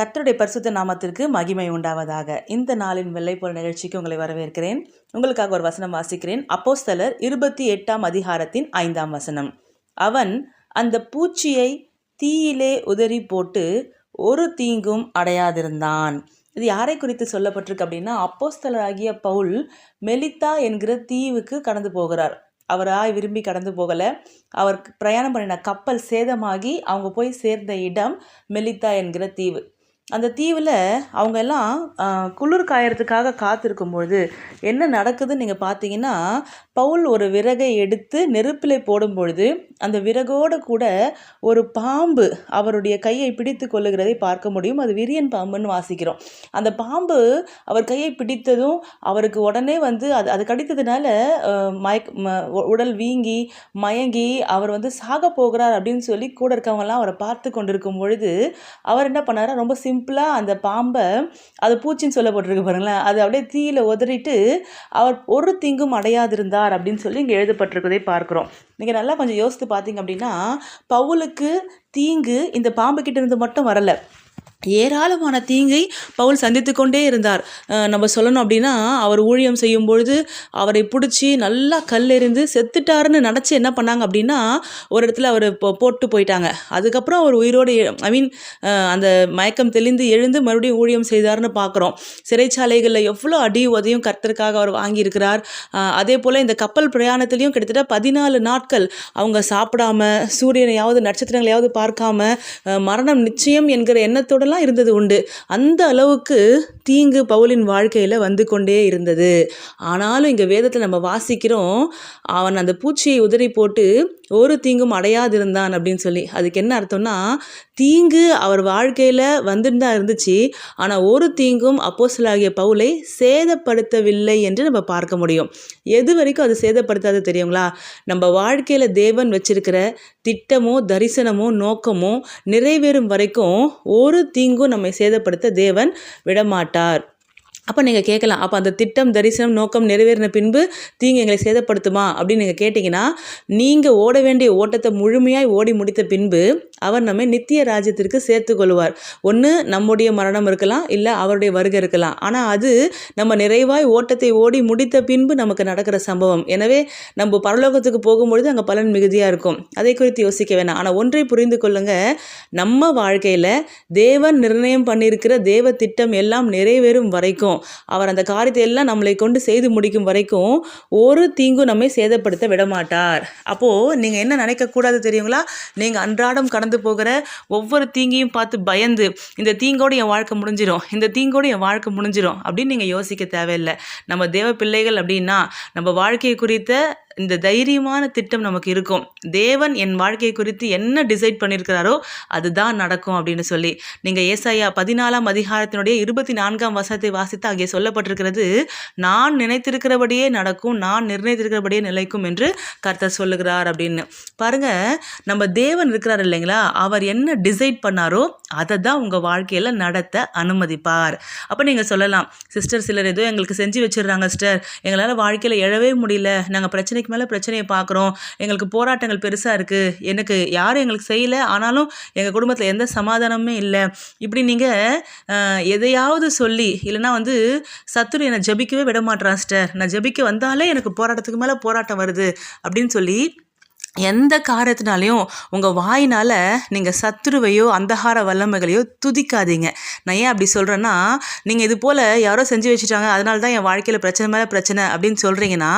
கத்தருடைய பரிசுத்த நாமத்திற்கு மகிமை உண்டாவதாக. இந்த நாளின் வெள்ளைப்போல் நிகழ்ச்சிக்கு உங்களை வரவேற்கிறேன். உங்களுக்காக ஒரு வசனம் வாசிக்கிறேன். அப்போஸ்தலர் இருபத்தி எட்டாம் அதிகாரத்தின் ஐந்தாம் வசனம். அவன் அந்த பூச்சியை தீயிலே உதறி போட்டு ஒரு தீங்கும் அடையாதிருந்தான். இது யாரை குறித்து சொல்லப்பட்டிருக்கு அப்படின்னா அப்போஸ்தலராகிய பவுல் மெலித்தா என்கிற தீவுக்கு கடந்து போகிறார். அவராய் விரும்பி கடந்து போகலை. அவர் பிரயாணம் பண்ணின கப்பல் சேதமாகி அவங்க போய் சேர்ந்த இடம் மெலித்தா என்கிற தீவு. அந்த தீவில் அவங்க எல்லாம் குளிர் காயறதுக்காக காத்திருக்கும் பொழுது என்ன நடக்குதுன்னு நீங்கள் பார்த்தீங்கன்னா பவுல் ஒரு விறகை எடுத்து நெருப்பில் போடும் பொழுது அந்த விறகோடு கூட ஒரு பாம்பு அவருடைய கையை பிடித்து கொள்ளுகிறதை பார்க்க முடியும். அது விரியன் பாம்புன்னு வாசிக்கிறோம். அந்த பாம்பு அவர் கையை பிடித்ததும் அவருக்கு உடனே வந்து அது அது கடித்ததுனால மயக் உடல் வீங்கி மயங்கி அவர் வந்து சாக போகிறார் அப்படின்னு சொல்லி கூட இருக்கவங்கலாம் அவரை பார்த்து கொண்டிருக்கும் பொழுது அவர் என்ன பண்ணார் ரொம்ப சிம்பிளாக அந்த பாம்பை அது பூச்சின்னு சொல்லப்பட்டிருக்கு பாருங்களேன். அது அப்படியே தீயில் உதறிட்டு அவர் ஒரு தீங்கும் அடையாதிருந்தார் அப்படின்னு சொல்லி இங்கே எழுதப்பட்டிருக்கதை பார்க்குறோம். நீங்கள் நல்லா கொஞ்சம் யோசித்து பார்த்தீங்க அப்படின்னா பவுலுக்கு தீங்கு இந்த பாம்பு கிட்டேருந்து மட்டும் வரலை. ஏராளமான தீங்கை பவுல் சந்தித்து கொண்டே இருந்தார். நம்ம சொல்லணும் அப்படின்னா அவர் ஊழியம் செய்யும் பொழுது அவரை பிடிச்சி நல்லா கல்லெறிந்து செத்துட்டாருன்னு நினச்சி என்ன பண்ணாங்க அப்படின்னா ஒரு இடத்துல அவர் போ போட்டு போயிட்டாங்க. அதுக்கப்புறம் அவர் உயிரோடு ஐ மீன் அந்த மயக்கம் தெளிந்து எழுந்து மறுபடியும் ஊழியம் செய்தார்னு பார்க்குறோம் சிறைச்சாலைகளில் எவ்வளோ அடி உதையும் கர்த்தருக்காக அவர் வாங்கியிருக்கிறார். அதே போல் இந்த கப்பல் பிரயாணத்துலேயும் கிட்டத்தட்ட பதினாலு நாட்கள் அவங்க சாப்பிடாம சூரியனையாவது நட்சத்திரங்களையாவது பார்க்காம மரணம் நிச்சயம் என்கிற எண்ணத்தோடலாம் இருந்தது உண்டு. அந்த அளவுக்கு தீங்கு பவுலின் வாழ்க்கையில் வந்து கொண்டே இருந்தது. ஆனாலும் இங்கே வேதத்தில் நம்ம வாசிக்கிறோம் அவன் அந்த பூச்சியை உதறி போட்டு ஒரு தீங்கும் அடையாதிருந்தான் அப்படின்னு சொல்லி. அதுக்கு என்ன அர்த்தம்னா தீங்கு அவர் வாழ்க்கையில் வந்துட்டு தான் இருந்துச்சு. ஆனால் ஒரு தீங்கும் அப்போஸ்தலனாகிய பவுலை சேதப்படுத்தவில்லை என்று நம்ம பார்க்க முடியும். எது வரைக்கும் அது சேதப்படுத்தாது தெரியுங்களா? நம்ம வாழ்க்கையில் தேவன் வச்சிருக்கிற திட்டமோ தரிசனமோ நோக்கமோ நிறைவேறும் வரைக்கும் ஒரு தீங்கும் நம்மை சேதப்படுத்த தேவன் விடமாட்டார். அப்போ நீங்கள் கேட்கலாம் அப்போ அந்த திட்டம் தரிசனம் நோக்கம் நிறைவேறின பின்பு தீங்கு எங்களை சேதப்படுத்துமா அப்படின்னு நீங்கள் கேட்டிங்கன்னா நீங்கள் ஓட வேண்டிய ஓட்டத்தை முழுமையாய் ஓடி முடித்த பின்பு அவர் நம்மை நித்திய ராஜ்யத்திற்கு சேர்த்து கொள்வார். ஒன்று நம்முடைய மரணம் இருக்கலாம் இல்லை அவருடைய வருகை இருக்கலாம். ஆனால் அது நம்ம நிறைவாய் ஓட்டத்தை ஓடி முடித்த பின்பு நமக்கு நடக்கிற சம்பவம். எனவே நம்ம பரலோகத்துக்கு போகும்பொழுது அங்கே பலன் மிகுதியாக இருக்கும். அதை குறித்து யோசிக்க வேணாம். ஆனால் ஒன்றை புரிந்து கொள்ளுங்க நம்ம வாழ்க்கையில் தேவன் நிர்ணயம் பண்ணியிருக்கிற தேவ திட்டம் எல்லாம் நிறைவேறும் வரைக்கும் அவர் அந்த காரியத்தை எல்லாம் நம்மளை கொண்டு செய்து முடிக்கும் வரைக்கும் ஒரு தீங்கும் நம்மை சேதப்படுத்த விடமாட்டார். அப்போது நீங்கள் என்ன நினைக்கக்கூடாது தெரியுங்களா? நீங்கள் அன்றாடம் கடந்து போகிற ஒவ்வொரு தீங்கையும் பார்த்து பயந்து இந்த தீங்கோடு என் வாழ்க்கை முடிஞ்சிடும் இந்த தீங்கோடு என் வாழ்க்கை முடிஞ்சிடும் அப்படின்னு நீங்கள் யோசிக்க தேவையில்லை. நம்ம தேவ பிள்ளைகள் அப்படின்னா நம்ம வாழ்க்கையை குறித்த இந்த தைரியமான திட்டம் நமக்கு இருக்கும். தேவன் என் வாழ்க்கை குறித்து என்ன டிசைட் பண்ணியிருக்கிறாரோ அதுதான் நடக்கும் அப்படின்னு சொல்லி. நீங்கள் ஏசாயா பதினாலாம் அதிகாரத்தினுடைய இருபத்தி நான்காம் வசனத்தை வாசித்து அங்கே சொல்லப்பட்டிருக்கிறது நான் நினைத்திருக்கிறபடியே நடக்கும் நான் நிர்ணயித்திருக்கிறபடியே நிலைக்கும் என்று கர்த்தர் சொல்லுகிறார் அப்படின்னு. பாருங்க நம்ம தேவன் இருக்கிறார் இல்லைங்களா? அவர் என்ன டிசைட் பண்ணாரோ அதை தான் உங்கள் வாழ்க்கையில் நடத்த அனுமதிப்பார். அப்போ நீங்கள் சொல்லலாம் சிஸ்டர் சிலர் ஏதோ எங்களுக்கு செஞ்சு வச்சிடுறாங்க சிஸ்டர். எங்களால் வாழ்க்கையில் எழவே முடியல. நாங்கள் பிரச்சனைக்கு மேலே பிரச்சனையை பார்க்குறோம். எங்களுக்கு போராட்டங்கள் பெருசாக இருக்குது எனக்கு யாரும் எங்களுக்கு செய்யலை. ஆனாலும் எங்கள் குடும்பத்தில் எந்த சமாதானமுமே இல்லை. இப்படி நீங்கள் எதையாவது சொல்லி இல்லைன்னா வந்து சத்துரு என்னை ஜபிக்கவே விட மாட்றான் சிஸ்டர் நான் ஜபிக்க வந்தாலே எனக்கு போராட்டத்துக்கு மேலே போராட்டம் வருது. அப்படின்னு சொல்லி எந்த காரியத்தினாலையும் உங்கள் வாயினால் நீங்கள் சத்துருவையோ அந்தகார வல்லமைகளையோ துதிக்காதீங்க. நான் ஏன் அப்படி சொல்கிறேன்னா நீங்கள் இது போல் யாரோ செஞ்சு வச்சுட்டாங்க அதனால தான் என் வாழ்க்கையில் பிரச்சனை மேலே பிரச்சனை அப்படின்னு சொல்கிறீங்கன்னா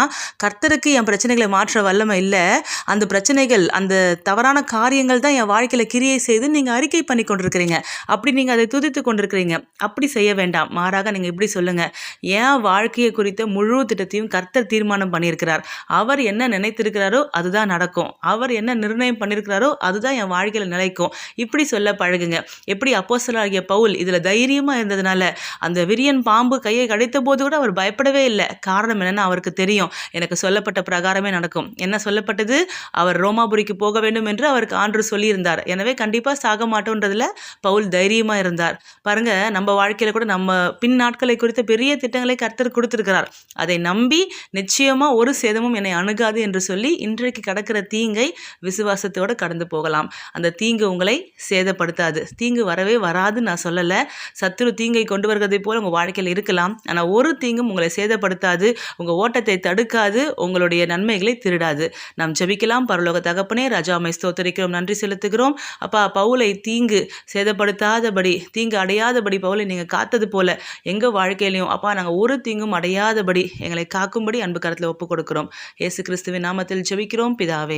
கர்த்தருக்கு என் பிரச்சனைகளை மாற்ற வல்லமை இல்லை. அந்த பிரச்சனைகள் அந்த தவறான காரியங்கள் தான் என் வாழ்க்கையில் கிரியை செய்து நீங்கள் அறிக்கை பண்ணி கொண்டிருக்கிறீங்க. அப்படி நீங்கள் அதை துதித்து கொண்டிருக்கிறீங்க. அப்படி செய்ய வேண்டாம். மாறாக நீங்கள் இப்படி சொல்லுங்கள் என் வாழ்க்கையை குறித்த முழு திட்டத்தையும் கர்த்தர் தீர்மானம் பண்ணியிருக்கிறார். அவர் என்ன நினைத்திருக்கிறாரோ அதுதான் நடக்கும். அவர் என்ன நிர்ணயம் பண்ணியிருக்கிறாரோ அதுதான் என் வாழ்க்கையில் நிலைக்கும். இப்படி சொல்ல பழகுங்க. எப்படி அப்போசலாகிய பவுல் இதில் தைரியமாக இருந்ததுனால அந்த விரியன் பாம்பு கையை கடித்த போது கூட அவர் பயப்படவே இல்லை. காரணம் என்னன்னா அவருக்கு தெரியும். எனக்கு சொல்லப்பட்ட பிரகாரமே நடக்கும். என்ன சொல்லப்பட்டது? அவர் ரோமாபுரிக்கு போக வேண்டும் என்று அவருக்கு ஆண்டு சொல்லியிருந்தார். எனவே கண்டிப்பாக சாக மாட்டோன்றதுல பவுல் தைரியமாக இருந்தார். பாருங்க நம்ம வாழ்க்கையில் கூட நம்ம பின் நாட்களை குறித்த பெரிய திட்டங்களை கர்த்தர் கொடுத்துருக்கிறார். அதை நம்பி நிச்சயமாக ஒரு சேதமும் என்னை அணுகாது என்று சொல்லி இன்றைக்கு கடக்கிற தீ தீங்கை விசுவாசத்தோடு கடந்து போகலாம். அந்த தீங்கு உங்களை சேதப்படுத்தாது. தீங்கு வரவே வராதுன்னு நான் சொல்லலை. சத்துரு தீங்கை கொண்டு வருவதை போல் உங்கள் வாழ்க்கையில் இருக்கலாம். ஆனால் ஒரு தீங்கும் உங்களை சேதப்படுத்தாது. உங்கள் ஓட்டத்தை தடுக்காது. உங்களுடைய நன்மைகளை திருடாது. நாம் ஜெபிக்கலாம். பரலோக தகப்பனே ராஜாமை ஸ்தோத்தரிக்கிறோம். நன்றி செலுத்துகிறோம். அப்பா பவுலை தீங்கு சேதப்படுத்தாதபடி தீங்கு அடையாதபடி பவுலை நீங்கள் காத்தது போல எங்கள் வாழ்க்கையிலையும் அப்பா நாங்கள் ஒரு தீங்கும் அடையாதபடி எங்களை காக்கும்படி அன்பு கரத்தில் ஒப்பு கொடுக்கிறோம். இயேசு கிறிஸ்துவின் நாமத்தில் ஜெபிக்கிறோம். பிதாவே